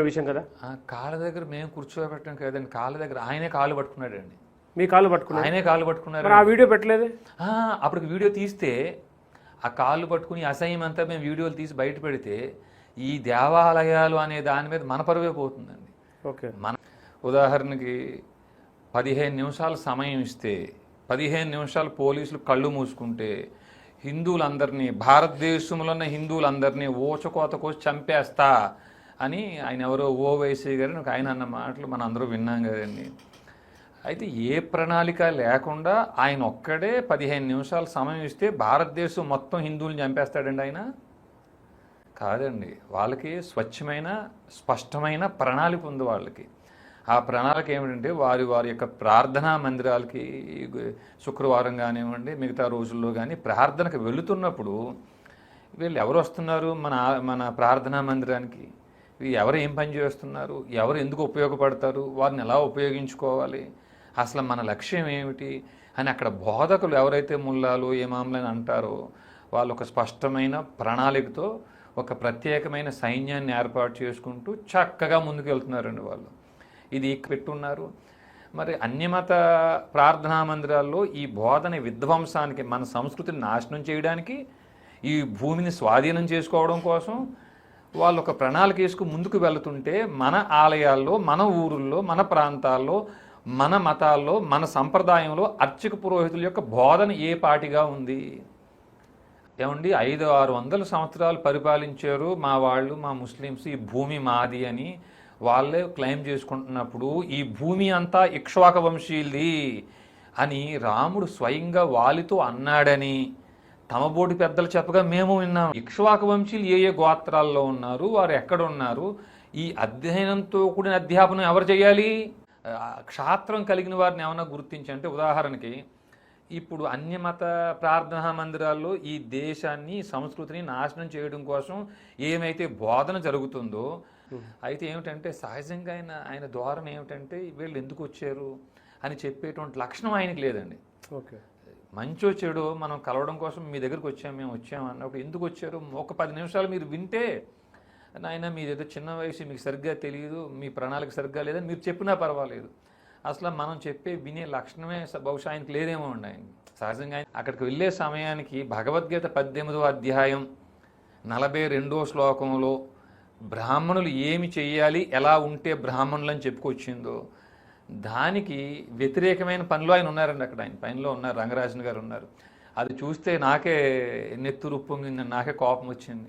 విషయం కదా? ఆ కాళ్ళ దగ్గర మేము కూర్చోబెట్టడం కదండి. కాళ్ళ దగ్గర ఆయనే కాళ్ళు పట్టుకున్నాడండి. మీ కాళ్ళు పట్టుకున్నారు? ఆయనే కాళ్ళు పట్టుకున్నారు ఆ వీడియో పెట్టలేదే? అప్పుడు వీడియో తీస్తే ఆ కాళ్ళు పట్టుకుని అసహ్యం అంతా మేము వీడియోలు తీసి బయట పెడితే ఈ దేవాలయాలు అనే దాని మీద మన పరువే పోతుందండి. ఓకే. మన ఉదాహరణకి పదిహేను నిమిషాలు సమయం ఇస్తే పదిహేను నిమిషాలు పోలీసులు కళ్ళు మూసుకుంటే హిందువులందరినీ భారతదేశంలో ఉన్న హిందువులందరినీ ఓచకోత కోసి చంపేస్తా అని ఆయన ఎవరో ఓవైసీ గారు నాకు ఆయన అన్న మాటలు మన అందరూ విన్నాం కదండి. అయితే ఏ ప్రణాళిక లేకుండా ఆయన ఒక్కడే పదిహేను నిమిషాలు సమయం ఇస్తే భారతదేశం మొత్తం హిందువులను చంపేస్తాడండి ఆయన? కాదండి. వాళ్ళకి స్వచ్ఛమైన స్పష్టమైన ప్రణాళిక ఉంది వాళ్ళకి. ఆ ప్రణాళిక ఏమిటంటే వారి వారి యొక్క ప్రార్థనా మందిరాలకి శుక్రవారం కానివ్వండి మిగతా రోజుల్లో కానీ ప్రార్థనకు వెళుతున్నప్పుడు వీళ్ళు ఎవరు వస్తున్నారు మన మన ప్రార్థనా మందిరానికి? ఎవరు ఏం పని చేస్తున్నారు? ఎవరు ఎందుకు ఉపయోగపడతారు? వారిని ఎలా ఉపయోగించుకోవాలి? అసలు మన లక్ష్యం ఏమిటి? అని అక్కడ బోధకులు ఎవరైతే ముల్లాలు ఏమాములని అంటారో వాళ్ళు ఒక స్పష్టమైన ప్రణాళికతో ఒక ప్రత్యేకమైన సైన్యాన్ని ఏర్పాటు చేసుకుంటూ చక్కగా ముందుకు వెళ్తున్నారండి వాళ్ళు. ఇది పెట్టున్నారు. మరి అన్యమత ప్రార్థనా మందిరాల్లో ఈ బోధన విధ్వంసానికి మన సంస్కృతిని నాశనం చేయడానికి ఈ భూమిని స్వాధీనం చేసుకోవడం కోసం వాళ్ళు ఒక ప్రణాళిక వేసుకు ముందుకు వెళుతుంటే మన ఆలయాల్లో మన ఊరుల్లో మన ప్రాంతాల్లో మన మతాల్లో మన సంప్రదాయంలో అర్చక పురోహితుల యొక్క బోధన ఏ పాటిగా ఉంది? ఏమండి ఐదు ఆరు వందల సంవత్సరాలు పరిపాలించారు మా వాళ్ళు మా ముస్లిమ్స్ ఈ భూమి మాది అని వాళ్ళే క్లెయిమ్ చేసుకుంటున్నప్పుడు ఈ భూమి అంతా ఇక్ష్వాక వంశీయులది అని రాముడు స్వయంగా వాలితో అన్నాడని తమబోటి పెద్దలు చెప్పగా మేము విన్నాం. ఇక్ష్వాక వంశీలు ఏ ఏ గోత్రాల్లో ఉన్నారు వారు ఎక్కడ ఉన్నారు ఈ అధ్యయనంతో కూడిన అధ్యాపనం ఎవరు చేయాలి? క్షాత్రం కలిగిన వారిని ఏమైనా గుర్తించంటే ఉదాహరణకి ఇప్పుడు అన్యమత ప్రార్థనా మందిరాల్లో ఈ దేశాన్ని సంస్కృతిని నాశనం చేయడం కోసం ఏమైతే బోధన జరుగుతుందో అయితే ఏమిటంటే సహజంగా ఆయన ఆయన ద్వారం ఏమిటంటే వీళ్ళు ఎందుకు వచ్చారు అని చెప్పేటువంటి లక్షణం ఆయనకి లేదండి. ఓకే. మంచో చెడో మనం కలవడం కోసం మీ దగ్గరికి వచ్చాము మేము వచ్చాము అన్నప్పుడు ఎందుకు వచ్చారు? ఒక పది నిమిషాలు మీరు వింటే నాయన మీది ఏదో చిన్న వయసు మీకు సరిగ్గా తెలియదు మీ ప్రణాళిక సరిగ్గా లేదని మీరు చెప్పినా పర్వాలేదు. అసలు మనం చెప్పే వినే లక్షణమే బహుశా ఆయనకి లేదేమో అండి ఆయన. సహజంగా ఆయన అక్కడికి వెళ్ళే సమయానికి భగవద్గీత పద్దెనిమిదో అధ్యాయం నలభై రెండో శ్లోకంలో బ్రాహ్మణులు ఏమి చేయాలి ఎలా ఉంటే బ్రాహ్మణులు అని చెప్పుకొచ్చిందో దానికి వ్యతిరేకమైన పనిలో ఆయన ఉన్నారండి అక్కడ. ఆయన పనిలో ఉన్నారు. రంగరాజన్ గారు ఉన్నారు. అది చూస్తే నాకే నెత్తురు ఉప్పొంగింది నాకే కోపం వచ్చింది